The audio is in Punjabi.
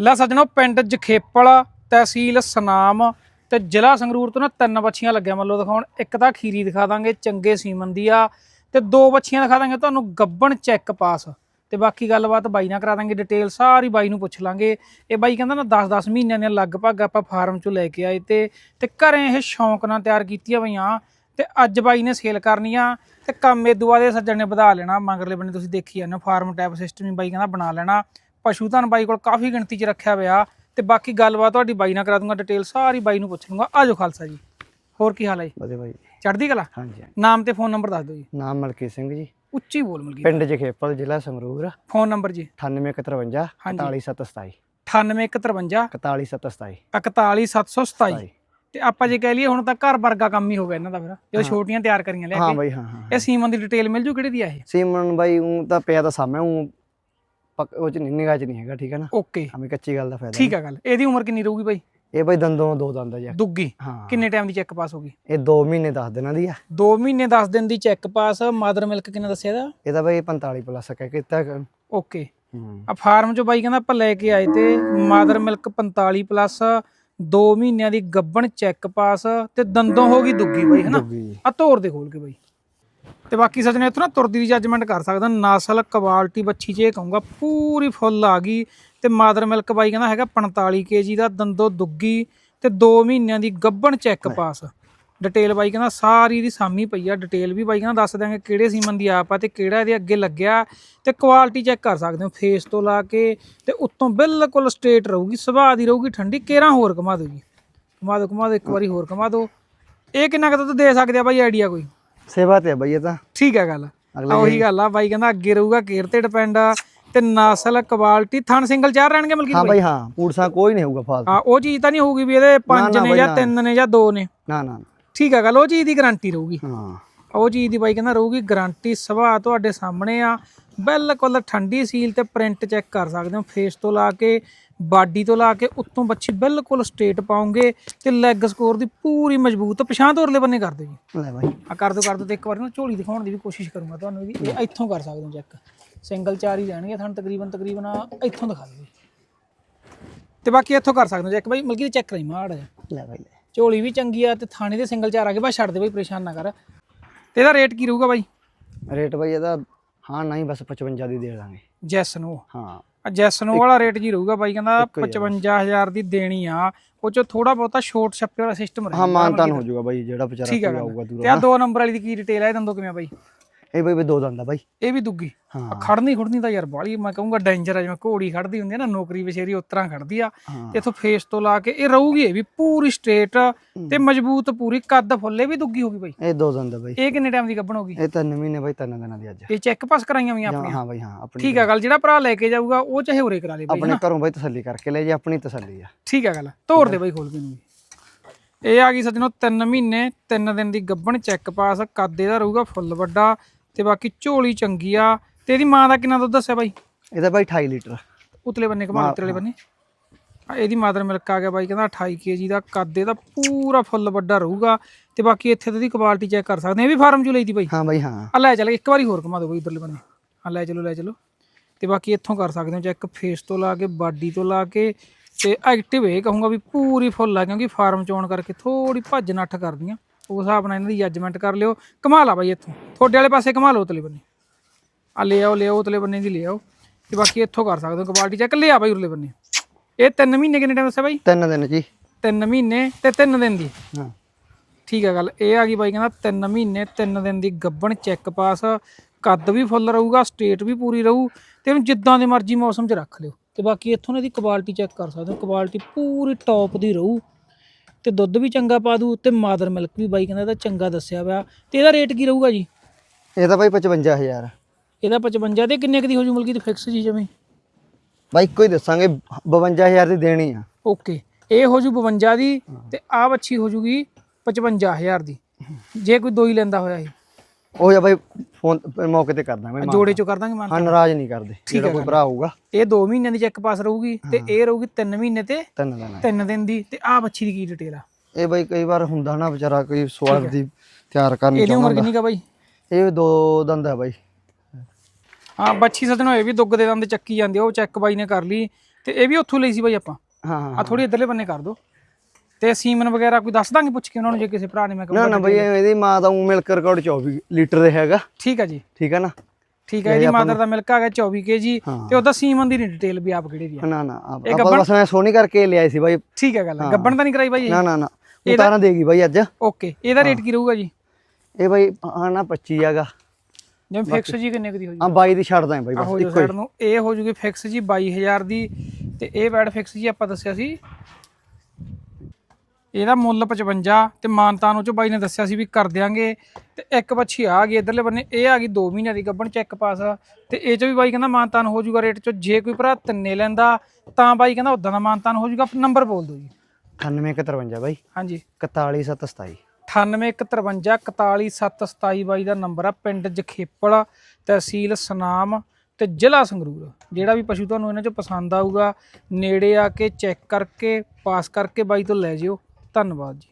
ਲੈ ਸੱਜਣੋ ਪਿੰਡ ਜਖੇਪਲ, ਤਹਿਸੀਲ ਸਨਾਮ ਤੇ ਜ਼ਿਲ੍ਹਾ ਸੰਗਰੂਰ ਤੋਂ ਨਾ ਤਿੰਨ ਬੱਚੀਆਂ ਲੱਗਿਆ। ਮੰਨ ਲਓ ਦਿਖਾਉਣ, ਇੱਕ ਤਾਂ ਖੀਰੀ ਦਿਖਾ ਦਾਂਗੇ, ਚੰਗੇ ਸੀਮਨ ਦੀ ਆ ਤੇ ਦੋ ਬੱਚੀਆਂ ਦਿਖਾ ਦਾਂਗੇ ਤੁਹਾਨੂੰ ਗੱਬਣ ਚੈੱਕ ਪਾਸ। ਤੇ ਬਾਕੀ ਗੱਲਬਾਤ ਬਾਈ ਨਾਲ ਕਰਾ ਦਾਂਗੇ ਡਿਟੇਲ, ਸਾਰੀ ਬਾਈ ਨੂੰ ਪੁੱਛ ਲਾਂਗੇ। ਇਹ ਬਾਈ ਕਹਿੰਦਾ ਨਾ 10-10 ਮਹੀਨਿਆਂ ਦੀਆਂ ਲਗਭਗ ਆਪਾਂ ਫਾਰਮ ਚੋਂ ਲੈ ਕੇ ਆਏ ਤੇ ਤੇ ਘਰੇ ਇਹ ਸ਼ੌਂਕ ਨਾਲ ਤਿਆਰ ਕੀਤੀਆਂ ਬਈਆਂ ਤੇ ਅੱਜ ਬਾਈ ਨੇ ਸੇਲ ਕਰਨੀ ਆ ਤੇ ਕੰਮ ਇਦੂਆ ਦੇ ਸੱਜਣ ਨੇ ਵਧਾ ਲੈਣਾ, ਮਗਰਲੇ ਬੰਨੇ ਤੁਸੀਂ ਦੇਖੀ ਜਾਂਦੇ ਹੋ ਫਾਰਮ ਟੈਪ ਸਿਸਟਮ ਹੀ ਬਾਈ ਕਹਿੰਦਾ ਬਣਾ ਲੈਣਾ। ਪਸ਼ੂ ਧਨ ਬਾਈ ਕੋਲ ਕਾਫੀ ਗਿਣਤੀ 'ਚ ਰੱਖਿਆ ਹੋਇਆ ਤੇ ਬਾਕੀ ਗੱਲਬਾਤ ਤੁਹਾਡੀ ਬਾਈ ਨਾਲ ਕਰਾ ਦੂੰਗਾ ਡਿਟੇਲ ਸਾਰੀ ਬਾਈ ਨੂੰ ਪੁੱਛ ਲੂੰਗਾ। ਆਜੋ ਖਾਲਸਾ ਜੀ। ਹੋਰ ਕੀ ਹਾਲ ਹੈ ਜੀ? ਵਧੀਆ ਭਾਈ ਚੜ੍ਹਦੀ ਕਲਾ? ਹਾਂਜੀ ਨਾਮ ਤੇ ਫੋਨ ਨੰਬਰ ਦੱਸ ਦਿਓ ਜੀ। ਨਾਮ ਮਲਕੀਤ ਸਿੰਘ ਜੀ। ਉੱਚੀ ਬੋਲ ਮਲਗੀ ਪਿੰਡ ਜਖੇਪਲ ਜ਼ਿਲ੍ਹਾ ਸੰਗਰੂਰ। ਫੋਨ ਨੰਬਰ ਜੀ। 9853 ਹਾਂਜੀ। 41727 9851 41727 41727 ਤੇ ਆਪਾਂ ਜੇ ਕਹਿ ਲਈਏ ਹੁਣ ਤਾਂ ਘਰ ਵਰਗਾ ਕੰਮ ਹੀ ਹੋ ਗਿਆ ਇਹਨਾਂ ਦਾ ਫਿਰ। ਜਦੋਂ ਛੋਟੀਆਂ ਤਿਆਰ ਕਰੀਆਂ ਲੈ ਹਾਂ ਕੇ। ਬਾਈ ਹਾਂ ਹਾਂ ਇਹ ਸੀਮਨ ਦੀ ਡਿਟੇਲ ਮਿਲ ਜੂ ਕਿਹੜੀ ਦੀ ਆ ਇਹ? ਸੀਮਨ ਬਾਈ ਉਹ ਤਾਂ ਪਿਆ ਤਾਂ ਸਾਹਮਣੇ ਉਹ ਪੱਕ ਉਹ ਚ ਨਹੀਂ ਨਿਗਾਹ ਚ ਨਹੀਂ ਹੈਗਾ ਠੀਕ ਹੈ ਨਾ? ਓਕੇ। ਹਮੇ ਕੱਚੀ ਗੱਲ ਦਾ ਫਾਇਦਾ ਠੀਕ ਆ ਗੱਲ। ਇਹਦੀ ਉਮਰ ਕਿੰਨੀ ਰਹੂਗੀ ਬਾਈ। ਇਹ ਬਾਈ ਦੰਦੋਂ ਦੋ ਦੰਦ ਆ ਜੀ। ਦੁੱਗੀ। ਹਾਂ। ਕਿੰਨੇ ਟਾਈਮ ਦੀ ਚੈੱਕ ਪਾਸ ਹੋਗੀ ਇਹ 2 ਮਹੀਨੇ 10 ਦਿਨਾਂ ਦੀ ਆ। 2 ਮਹੀਨੇ 10 ਦਿਨ ਦੀ ਚੈੱਕ ਪਾਸ ਮਦਰ ਮਿਲਕ ਕਿੰਨਾ ਦੱਸਿਆ ਦਾ ਇਹਦਾ ਬਾਈ 45 ਪਲੱਸ ਕਹਿ ਕੀਤਾ ਓਕੇ। ਆ ਫਾਰਮ ਚੋਂ ਬਾਈ ਕਹਿੰਦਾ ਆਪਾਂ ਲੈ ਕੇ ਆਏ ਤੇ ਮਦਰ ਮਿਲਕ 45 ਪਲੱਸ 2 ਮਹੀਨਿਆਂ ਦੀ ਗੱਬਣ ਚੈੱਕ ਪਾਸ ਤੇ ਦੰਦੋਂ ਹੋ ਗਈ ਦੁੱਗੀ ਬਾਈ ਹਨਾ? ਆ ਤੋਰ ਦੇ ਖੋਲ ਕੇ ਬਾਈ। ਤੇ ਬਾਕੀ ਸੱਜਣੇ ਇੱਥੋਂ ਨਾ ਤੁਰਦੀ ਦੀ ਜੱਜਮੈਂਟ ਕਰ ਸਕਦਾ। ਨਸਲ ਕੁਆਲਿਟੀ ਬੱਚੀ 'ਚ ਇਹ ਕਹੂੰਗਾ ਪੂਰੀ ਫੁੱਲ ਆ ਗਈ। ਤੇ ਮਾਦਰ ਮਿਲਕ ਬਾਈ ਕਹਿੰਦਾ ਹੈਗਾ 45 ਕੇਜੀ ਦਾ ਦੰਦੋ ਦੁੱਗੀ ਤੇ 2 ਮਹੀਨਿਆਂ ਦੀ ਗੱਬਣ ਚੈੱਕ ਪਾਸ ਡਿਟੇਲ ਬਾਈ ਕਹਿੰਦਾ ਸਾਰੀ ਦੀ ਸਾਮੀ ਪਈ ਆ। ਡਿਟੇਲ ਵੀ ਬਾਈ ਕਹਿੰਦਾ ਦੱਸ ਦਿਆਂਗੇ ਕਿਹੜੇ ਸੀਮਨ ਦੀ ਆਪ ਆ ਤੇ ਕਿਹੜਾ ਇਹਦੇ ਅੱਗੇ ਲੱਗਿਆ। ਤੇ ਕੁਆਲਿਟੀ ਚੈੱਕ ਕਰ ਸਕਦੇ ਹੋ ਫੇਸ ਤੋਂ ਲਾ ਕੇ ਤੇ ਉੱਤੋਂ ਬਿਲਕੁਲ ਸਟ੍ਰੇਟ ਰਹੂਗੀ ਸੁਭਾਅ ਦੀ ਰਹੂਗੀ ਠੰਡੀ ਕੇਰਾਂ ਹੋਰ ਘੁਮਾ ਦਿਓ ਜੀ ਘੁਮਾ ਦਿਓ ਘੁਮਾ ਦਿਓ ਇੱਕ ਵਾਰੀ ਹੋਰ ਘੁਮਾ ਦਿਓ। ਇਹ ਕਿੰਨਾ ਕੁ ਦੁੱਧ ਦੇ ਸਕਦੇ ਆ ਬਾਈ ਆਈਡੀਆ ਕੋਈ? ਸੇਵਾ ਤੇ ਆ ਬਾਈ ਇਹ ਤਾਂ। ਠੀਕ ਹੈ ਗੱਲ। ਅਗਲੇ ਉਹੀ ਗੱਲ ਆ ਬਾਈ ਕਹਿੰਦਾ ਅੱਗੇ ਰਹੂਗਾ ਕੇਰ ਤੇ ਡਿਪੈਂਡ ਆ। ਤੇ ਨਸਲ ਕੁਆਲਿਟੀ ਥਣ ਸਿੰਗਲ ਚਾਰ ਰਹਿਣਗੇ ਮਲਕੀ ਹਾਂ ਬਾਈ? ਹਾਂ ਪੂੜਸਾ ਕੋਈ ਨਹੀਂ ਹੋਊਗਾ ਫਾਲਤੂ। ਆ ਉਹ ਚੀਜ਼ ਤਾਂ ਨਹੀਂ ਹੋਊਗੀ ਵੀ ਇਹਦੇ ਪੰਜ ਨਾ ਜਾਂ। ਤਿੰਨ ਨੇ ਜਾਂ ਦੋ ਨੇ। ਨਾ ਨਾ। ਠੀਕ ਹੈ ਗੱਲ ਉਹ ਚੀਜ਼ ਦੀ ਗਾਰੰਟੀ ਰਹੂਗੀ। ਹਾਂ। ਉਹ ਚੀਜ਼ ਦੀ ਬਾਈ ਕਹਿੰਦਾ ਰਹੂਗੀ ਗਾਰੰਟੀ ਸੁਭਾਅ ਤੁਹਾਡੇ ਸਾਹਮਣੇ ਆ। ਬਿਲਕੁਲ ਠੰਡੀ ਸੀਲ ਤੇ ਪ੍ਰਿੰਟ ਚੈੱਕ ਕਰ ਸਕਦੇ ਹੋ ਫੇਸ ਤੋਂ ਲਾ ਕੇ ਬਾਡੀ ਤੋਂ ਲਾ ਕੇ ਉੱਤੋਂ ਬੱਚੀ ਬਿਲਕੁਲ ਸਟ੍ਰੇਟ ਪਾਉਂਗੇ ਤੇ ਲੈਗ ਸਕੋਰ ਦੀ ਪੂਰੀ ਮਜ਼ਬੂਤ ਪਛਾਣ ਤੋਰਲੇ ਬੰਨੇ ਕਰ ਦਿਓ ਜੀ। ਲੈ ਬਾਈ। ਆ ਕਰ ਦੋ ਕਰ ਦੋ ਤੇ ਇੱਕ ਵਾਰ ਨਾ ਝੋਲੀ ਦਿਖਾਉਣ ਦੀ ਵੀ ਕੋਸ਼ਿਸ਼ ਕਰੂੰਗਾ ਤੁਹਾਨੂੰ ਇਹਦੀ ਇਹ ਇੱਥੋਂ ਕਰ ਸਕਦੇ ਹੋ ਚੈੱਕ ਸਿੰਗਲ ਚਾਰ ਹੀ ਰਹਿਣਗੇ ਤੁਹਾਨੂੰ ਤਕਰੀਬਨ ਤਕਰੀਬਨ ਇੱਥੋਂ ਦਿਖਾ ਦਿਓ। ਤੇ ਬਾਕੀ ਇੱਥੋਂ ਕਰ ਸਕਦੇ ਹੋ ਚੈੱਕ ਬਾਈ ਮਲਕੀ ਚੈੱਕ ਕਰੀ ਮਾੜ ਲੈ ਬਾਈ ਲੈ। ਝੋਲੀ ਵੀ ਚੰਗੀ ਆ ਤੇ ਥਾਣੇ ਦੇ ਸਿੰਗਲ ਚਾਰ ਆ ਗਏ ਬਸ ਛੱਡ ਦੇ ਬਾਈ ਪਰੇਸ਼ਾਨ ਨਾ ਕਰ। ਤੇ ਇਹਦਾ ਰੇਟ ਕੀ ਰਹੂਗਾ ਬਾਈ? ਰੇਟ ਬਾਈ ਇਹਦਾ ਹਾਂ ਨਹੀਂ ਬਸ 55 ਦੀ ਦੇ ਦਾਂਗੇ। ਜੈਸ ਨੂੰ ਹਾਂ। ਆ ਜੈਸ ਨੂੰ ਵਾਲਾ ਰੇਟ ਜੀ ਰਹੂਗਾ ਬਾਈ ਕਹਿੰਦਾ 55000 ਦੀ ਦੇਣੀ ਆ। ਉਹ ਚ ਥੋੜਾ ਬਹੁਤਾ ਸ਼ੋਰਟ ਛੱਪੇ ਵਾਲਾ ਸਿਸਟਮ ਹਾਂ ਰਹੇਗਾ ਮਾਨਤਾਨ ਹੋ ਜਾਊਗਾ ਬਾਈ ਜਿਹੜਾ ਵਿਚਾਰਾ ਆਊਗਾ ਤੇ ਦੂਰੋਂ ਆ ਦੋ ਨੰਬਰ ਵਾਲੀ ਦੀ ਕੀ ਡਿਟੇਲ ਆ ਇਹ ਦੰਦੋ ਕਿਵੇਂ ਆ ਬਾਈ? ਇਹ ਬਾਈ ਵੀ ਦੋ ਦੰਦ ਆ ਬਾਈ। ਇਹ ਵੀ ਦੁੱਗੀ? ਹਾਂ। ਖੜਨੀ ਖੁੜਨੀ ਤਾਂ ਯਾਰ ਬਾਲੀ ਮੈਂ ਕਹੂੰਗਾ ਡੇਂਜਰ ਆ ਜਿਵੇਂ ਘੋੜੀ ਖੜਦੀ ਹੁੰਦੀ ਆ ਨਾ ਨੌਕਰੀ ਵਿਸ਼ੇਰੀ ਉਤਰਾਂ ਖੜਦੀ ਆ। ਹਾਂ। ਇਥੋਂ ਫੇਸ ਤੋਂ ਲਾ ਕੇ ਇਹ ਰਹੂਗੀ ਇਹ ਵੀ ਪੂਰੀ ਸਟ੍ਰੇਟ ਤੇ ਮਜ਼ਬੂਤ ਪੂਰੀ ਕੱਦ ਫੁੱਲੇ ਵੀ ਦੁੱਗੀ ਹੋਗੀ ਬਾਈ? ਇਹ ਦੋ ਦੰਦ ਆ ਬਾਈ। ਇਹ ਕਿੰਨੇ ਟਾਈਮ ਦੀ ਗੱਭਣ ਹੋਗੀ ਇਹ ਤਿੰਨ ਮਹੀਨੇ ਬਾਈ ਤਿੰਨ ਦਿਨਾਂ ਦੀ ਅੱਜ। ਇਹ ਚੈੱਕ ਪਾਸ ਕਰਾਈਆਂ ਵੀਆਂ ਆਪਣੀਆਂ? ਹਾਂ ਬਾਈ ਹਾਂ ਆਪਣੀ ਠੀਕ ਆ ਗੱਲ ਜਿਹੜਾ ਭਰਾ ਲੈ ਕੇ ਜਾਊਗਾ ਉਹ ਚਾਹੇ ਉਰੇ ਕਰਾ ਲੇ ਬਾਈ ਆਪਣੇ ਘਰੋਂ ਬਾਈ ਤਸੱਲੀ ਕਰਕੇ ਲੈ ਜੇ ਆਪਣੀ ਤਸੱਲੀ ਆ। ਠੀਕ ਆ ਗੱਲ ਤੋੜ ਦੇ ਬਾਈ ਖੋਲ ਕੇ ਨੂੰ ਇਹ ਆ ਗਈ ਸੱਜਣੋ 3 ਮਹੀਨੇ 3 ਦਿਨ ਦੀ ਗੱਭਣ ਚੈੱਕ ਪਾਸ ਕੱਦ ਇਹਦਾ ਰਹੂਗਾ ਫੁੱਲ ਵੱਡਾ ਤੇ ਬਾਕੀ ਝੋਲੀ ਚੰਗੀ ਆ। ਤੇ ਇਹਦੀ ਮਾਂ ਦਾ ਕਿੰਨਾ ਦੁੱਧ ਦੱਸਿਆ ਬਾਈ? ਇਹਦਾ ਬਾਈ 28 ਲੀਟਰ। ਉਤਲੇ ਬੰਨੇ ਕਮਾਲ ਉਤਲੇ ਬੰਨੇ? ਆ ਇਹਦੀ ਮਾਦਰ ਮਿਲਕ ਆ ਗਿਆ ਬਾਈ ਕਹਿੰਦਾ 28 ਕੇਜੀ ਦਾ ਕੱਦ ਇਹਦਾ ਪੂਰਾ ਫੁੱਲ ਵੱਡਾ ਰਹੂਗਾ। ਤੇ ਬਾਕੀ ਇੱਥੇ ਤੇ ਦੀ ਕੁਆਲਿਟੀ ਚੈੱਕ ਕਰ ਸਕਦੇ ਆ। ਇਹ ਵੀ ਫਾਰਮ ਚੋਂ ਲਈ ਦੀ ਬਾਈ? ਹਾਂ ਬਾਈ ਹਾਂ। ਆ ਲੈ ਚੱਲ ਇੱਕ ਵਾਰੀ ਹੋਰ ਘੁਮਾ ਦਿਓ ਬਾਈ ਉਧਰਲੇ ਬੰਨੇ। ਆ ਲੈ ਚਲੋ ਲੈ ਚਲੋ। ਤੇ ਬਾਕੀ ਇੱਥੋਂ ਕਰ ਸਕਦੇ ਹੋ ਚੈੱਕ ਫੇਸ ਤੋਂ ਲਾ ਕੇ ਬਾਡੀ ਤੋਂ ਲਾ ਕੇ। ਤੇ ਐਕਟਿਵ ਇਹ ਕਹੂੰਗਾ ਵੀ ਪੂਰੀ ਫੁੱਲ ਆ ਕਿਉਂਕਿ ਫਾਰਮ ਚੋਣ ਕਰਕੇ ਥੋੜੀ ਭੱਜ ਨੱਠ ਕਰਦੀਆਂ ਉਸ ਹਿਸਾਬ ਨਾਲ ਇਹਨਾਂ ਦੀ ਜੱਜਮੈਂਟ ਕਰ ਲਿਓ। ਕਮਾ ਲਾ ਬਾਈ ਇੱਥੋਂ। ਤੁਹਾਡੇ ਵਾਲੇ ਪਾਸੇ ਕਮਾ ਲਓ ਉਤਲੇ ਬੰਨੇ। ਆ ਲੈ ਆਓ ਲੈ ਆਓ ਉਤਲੇ ਬੰਨੇ ਦੀ ਲੈ ਆਓ। ਤੇ ਬਾਕੀ ਇੱਥੋਂ ਕਰ ਸਕਦੇ ਹੋ ਕੁਆਲਿਟੀ ਚੈੱਕ ਲਿਆ ਬਾਈ ਉਰਲੇ ਬੰਨੇ। ਇਹ 3 ਮਹੀਨੇ ਕਿੰਨੇ ਟਾਈਮ ਦੱਸਿਆ ਬਾਈ? ਤਿੰਨ ਦਿਨ ਜੀ। 3 ਮਹੀਨੇ ਤੇ 3 ਦਿਨ ਦੀ। ਹਾਂ। ਠੀਕ ਹੈ ਗੱਲ। ਇਹ ਆ ਗਈ ਬਾਈ ਕਹਿੰਦਾ 3 ਮਹੀਨੇ 3 ਦਿਨ ਦੀ ਗੱਬਣ ਚੈੱਕ ਪਾਸ ਕੱਦ ਵੀ ਫੁੱਲ ਰਹੂਗਾ ਸਟੇਟ ਵੀ ਪੂਰੀ ਰਹੂ। ਤੇ ਇਹਨੂੰ ਜਿੱਦਾਂ ਦੇ ਮਰਜ਼ੀ ਮੌਸਮ 'ਚ ਰੱਖ ਲਿਓ। ਤੇ ਬਾਕੀ ਇੱਥੋਂ ਇਹਦੀ ਕੁਆਲਿਟੀ ਚੈੱਕ ਕਰ ਸਕਦੇ ਹੋ। ਕੁਆਲਿਟੀ ਪੂਰੀ ਟੌਪ ਦੀ ਰਹੂ। ਤੇ ਦੁੱਧ ਵੀ ਚੰਗਾ ਪਾ ਦੂ ਤੇ ਮਾਦਰ ਮਿਲਕ ਵੀ ਬਾਈ ਕਹਿੰਦਾ ਇਹਦਾ ਚੰਗਾ ਦੱਸਿਆ ਹੋਇਆ ਤੇ ਇਹਦਾ ਰੇਟ ਕੀ ਰਹੂਗਾ ਜੀ? ਇਹਦਾ ਬਾਈ 55000 ਇਹਦਾ 55 ਦੇ ਕਿੰਨੇ ਕੁ ਦੀ ਹੋ ਜੂ ਮਲਕੀ ਤੇ ਫਿਕਸ ਜੀ ਜਮੀ? ਬਾਈ ਹੀ ਦੱਸਾਂਗੇ 52000 ਦੀ ਦੇਣੀ ਆ। ਓਕੇ ਇਹ ਹੋ ਜੂ 52 ਦੀ ਤੇ ਆਹ ਬੱਚੀ ਹੋ ਜੂਗੀ 55000 ਦੀ। ਜੇ ਕੋਈ ਦੋ ਹੀ ਲੈਂਦਾ ਹੋਇਆ ਇਹ। ਉਹ ਜਾਂ ਬਾਈ ਫੋਨ ਮੌਕੇ ਤੇ ਕਰਦਾ ਮੈਂ ਜੋੜੇ ਚੋਂ ਕਰ ਦਾਂਗੇ ਮਾਨ ਹਾਂ ਨਾਰਾਜ਼ ਨਹੀਂ ਕਰਦੇ ਜਿਹੜਾ ਕੋਈ ਭਰਾ ਹੋਊਗਾ। ਇਹ 2 ਮਹੀਨਿਆਂ ਦੀ ਚੈੱਕ ਪਾਸ ਰਹੂਗੀ ਤੇ ਇਹ ਰਹੂਗੀ 3 ਮਹੀਨੇ ਤੇ ਤਿੰਨ ਦਿਨ ਆ। 3 ਦਿਨ ਦੀ ਤੇ ਆਹ ਬੱਚੀ ਦੀ ਕੀ ਡਿਟੇਲ ਆ? ਇਹ ਬਾਈ ਕਈ ਵਾਰ ਹੁੰਦਾ ਨਾ ਵਿਚਾਰਾ ਕੋਈ ਸਵਾਲ ਦੀ ਤਿਆਰ ਕਰਨ ਇਹਦੀ ਉਮਰ ਚਾਹੁੰਦਾ ਕਿੰਨੀ ਕਾ ਬਾਈ? ਇਹ ਦੋ ਦੰਦ ਆ ਬਾਈ। ਹਾਂ ਬੱਚੀ ਸੱਜਣੋ ਇਹ ਵੀ ਦੁੱਗ ਦੇ ਦੰਦ ਚੱਕੀ ਜਾਂਦੀ ਆ, ਉਹ ਚੈੱਕ ਬਾਈ ਨੇ ਕਰ ਲਈ ਤੇ ਇਹ ਵੀ ਉੱਥੋਂ ਲਈ ਸੀ ਬਾਈ ਆਪਾਂ? ਹਾਂ ਆ ਹਾਂ। ਥੋੜੀ ਇਧਰਲੇ ਬੰਨੇ ਕਰ ਦੋ। ਤੇ ਸੀਮਨ ਵਗੈਰਾ ਕੋਈ ਦੱਸ ਦਾਂਗੇ ਪੁੱਛ ਕੇ ਉਹਨਾਂ ਨੂੰ ਜੇ ਕਿਸੇ ਭਰਾ ਨੇ ਮੈਂ ਨਾ ਨਾ ਬਈ ਇਹਦੀ ਮਾਂ ਦਾ ਉਹ ਮਿਲਕ ਰਿਕਾਰਡ 24 ਲੀਟਰ ਦੇ ਹੈਗਾ। ਠੀਕ ਆ ਜੀ। ਠੀਕ ਹੈ ਨਾ? ਠੀਕ ਹੈ ਇਹਦੀ ਮਾਦਰ ਦਾ ਮਿਲਕ ਆ ਗਿਆ 24 ਕੇਜੀ ਹਾਂ। ਤੇ ਉਹਦਾ ਸੀਮਨ ਦੀ ਨਹੀਂ ਡਿਟੇਲ ਵੀ ਆਪ ਕਿਹੜੇ ਦੀ ਆ। ਨਾ ਨਾ ਆਪ- ਬਸ ਮੈਂ ਸੋਨੀ ਕਰਕੇ ਲਿਆਏ ਸੀ ਬਾਈ। ਠੀਕ ਹੈ ਗੱਲ ਗੱਬਣ ਤਾਂ ਨਹੀਂ ਕਰਾਈ ਬਾਈ ਨਾ ਨਾ ਨਾ। ਉਤਾਰਾਂ ਦੇਗੀ ਬਾਈ ਅੱਜ। ਓਕੇ ਇਹਦਾ ਰੇਟ ਕੀ ਰਹੂਗਾ ਜੀ? ਇਹ ਬਾਈ ਹਾਂ ਨਾ 25 ਹੈਗਾ। ਜਿਵੇਂ ਫਿਕਸ ਜੀ ਕਿੰਨੇ ਦੀ ਹੋ ਆ 22 ਦੀ ਛੱਡਦਾ ਹੈ ਬਾਈ ਆ ਬਸ ਹੋ ਜੋ ਸਾਈਡ ਨੂੰ ਇਹ ਹੋ ਜੂਗੀ ਫਿਕਸ ਜੀ 22000 ਦੀ ਤੇ ਇਹ ਬੈਡ ਫਿਕਸ ਜੀ ਆਪਾਂ ਦੱਸਿਆ ਸੀ ਇਹਦਾ ਮੁੱਲ 55 ਤੇ ਮਾਨਤਾਨ ਉਹ ਚ ਬਾਈ ਨੇ ਦੱਸਿਆ ਸੀ ਵੀ ਕਰ ਦਿਆਂਗੇ। ਤੇ ਇੱਕ ਬੱਚੀ ਆ ਗਈ ਇਧਰਲੇ ਬੰਨੇ ਇਹ ਆ ਗਈ 2 ਮਹੀਨਿਆਂ ਦੀ ਗੱਬਣ ਚੈੱਕ ਪਾਸ ਤੇ ਇਹ ਚ ਵੀ ਬਾਈ ਕਹਿੰਦਾ ਮਾਨਤਾਨ ਹੋ ਜੂਗਾ ਰੇਟ ਚ ਜੇ ਕੋਈ ਭਰਾ ਤਿੰਨੇ ਲੈਂਦਾ ਤਾਂ ਬਾਈ ਕਹਿੰਦਾ ਉਦਾਂ ਦਾ ਮਾਨਤਾਨ ਹੋ ਜੂਗਾ। ਨੰਬਰ ਬੋਲ ਦਿਓ ਜੀ। 9853 ਬਾਈ। ਹਾਂਜੀ। 41727 9853 41727 ਬਾਈ ਦਾ ਨੰਬਰ ਆ ਪਿੰਡ ਜਖੇਪਲ ਤਹਿਸੀਲ ਸਨਾਮ ਤੇ ਜ਼ਿਲ੍ਹਾ ਸੰਗਰੂਰ। ਜਿਹੜਾ ਵੀ ਪਸ਼ੂ ਤੁਹਾਨੂੰ ਇਹਨਾਂ ਚੋਂ ਪਸੰਦ ਆਊਗਾ ਨੇੜੇ ਆ ਕੇ ਚੈੱਕ ਕਰਕੇ ਪਾਸ ਕਰਕੇ ਬਾਈ ਤੋਂ ਲੈ ਜਿਓ। ਧੰਨਵਾਦ ਜੀ।